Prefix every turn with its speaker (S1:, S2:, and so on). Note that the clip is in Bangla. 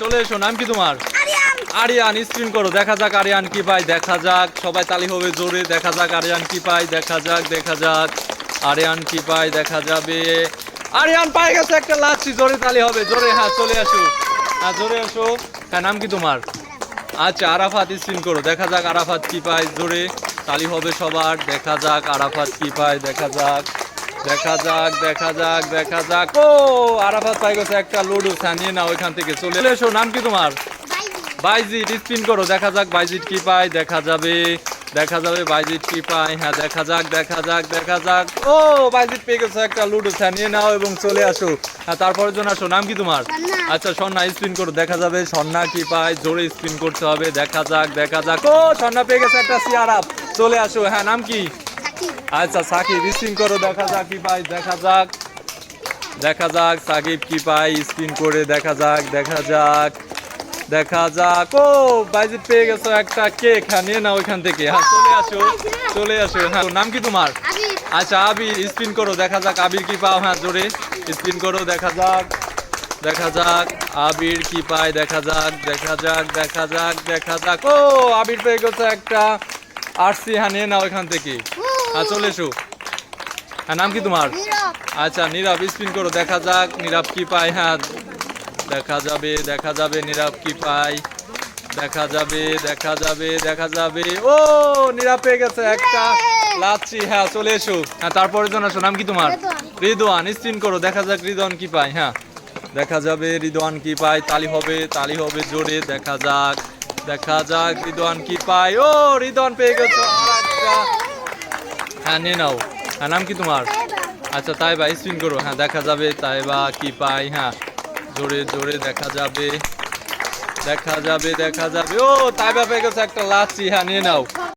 S1: চলে এসো নাম কি তোমার?
S2: আরিয়ান।
S1: স্ক্রিন করো দেখা যাক আরিয়ান কি পাই দেখা যাক সবাই তালি হবে জোরে দেখা যাক আরিয়ান কি পাই দেখা যাক দেখা যাক আরিয়ান কি পাই দেখা যাবে। আরিয়ান পাই গেছে একটা লাচ্ছি জোরে তালি হবে জোরে হ্যাঁ চলে আসো। হ্যাঁ জোরে আসো। হ্যাঁ নাম কি তোমার? আচ্ছা আরাফাত স্ক্রিন করো দেখা যাক আরাফাত কি পায় জোরে তালি হবে সবার দেখা যাক আরাফাত কি পায় দেখা যাক। দেখা যাক দেখা যাক দেখা যাক। ও আরাফাত পাই গেছে একটা লুডু নিয়ে না ওইখান থেকে চলে এসো। নাম কি তোমার?
S2: বাইজি
S1: বাইজিট স্পিন করো। দেখা যাক বাইজিট কি পায় দেখা যাবে। দেখা যাবে বাইজিট কি পায়। হ্যাঁ দেখা যাক দেখা যাক দেখা যাক। ও বাইজিট পেয়ে গেছে একটা লুডো নিয়ে নাও এবং চলে আসো। হ্যাঁ তারপরের জন্য আসো। নাম কি তোমার? আচ্ছা সন্না স্পিন করো। দেখা যাবে সন্না কি পায়। জোরে স্পিন করতে হবে। দেখা যাক দেখা যাক। ও সন্না পেয়ে গেছে একটা সিয়ার আপ চলে আসো। হ্যাঁ নাম কি? আচ্ছা সাকিব স্পিন করো দেখা যাক কি পায় দেখা যাক। দেখা যাক সাকিব কি পায় স্পিন করে দেখা যাক দেখা যাক দেখা যাক। ও বাইজিৎ পেয়ে গেছো একটা কেক হ্যাঁ নিয়ে নাও ওইখান থেকে। হ্যাঁ চলে আসো চলে আসো। হ্যাঁ নাম কি তোমার?
S2: আবির।
S1: আচ্ছা আবির স্পিন করো দেখা যাক আবির কি পাও। হ্যাঁ জোরে স্পিন করো দেখা যাক দেখা যাক আবির কি পায় দেখা যাক দেখা যাক দেখা যাক দেখা যাক। ও আবির পেয়ে গেছে একটা আরসি। হ্যাঁ নিয়ে নাও ওইখান থেকে। হ্যাঁ চলে এসো। হ্যাঁ নাম কি তোমার? আচ্ছা নীরব স্পিন করো দেখা যাক নীরব কি পায়। হ্যাঁ দেখা যাবে দেখা যাবে নীরব কি পায়। দেখা যাবে দেখা যাবে দেখা যাবে। ও নীরব পেয়ে গেছে একটা। লাচ্ছি হ্যাঁ চলে এসো। হ্যাঁ তারপরে জন আসো নাম কি তোমার? রিদওয়ান। স্পিন করো দেখা যাক রিদওয়ান কি পায়। হ্যাঁ দেখা যাবে রিদওয়ান কি পায় তালি হবে তালি হবে জোরে দেখা যাক দেখা যাক রিদওয়ান কি পায়। ও রিদওয়ান পেয়ে গেছে আর একটা। হ্যাঁ নিয়ে নাও। হ্যাঁ নাম কি তোমার? আচ্ছা তাই বা স্পিন করো। হ্যাঁ দেখা যাবে তাই বা কি পাই হ্যাঁ। জোরে জোরে দেখা যাবে। দেখা যাবে দেখা যাবে। ও তাই বা পেয়ে গেছে একটা লাচ্ছি। হ্যাঁ নিয়ে নাও।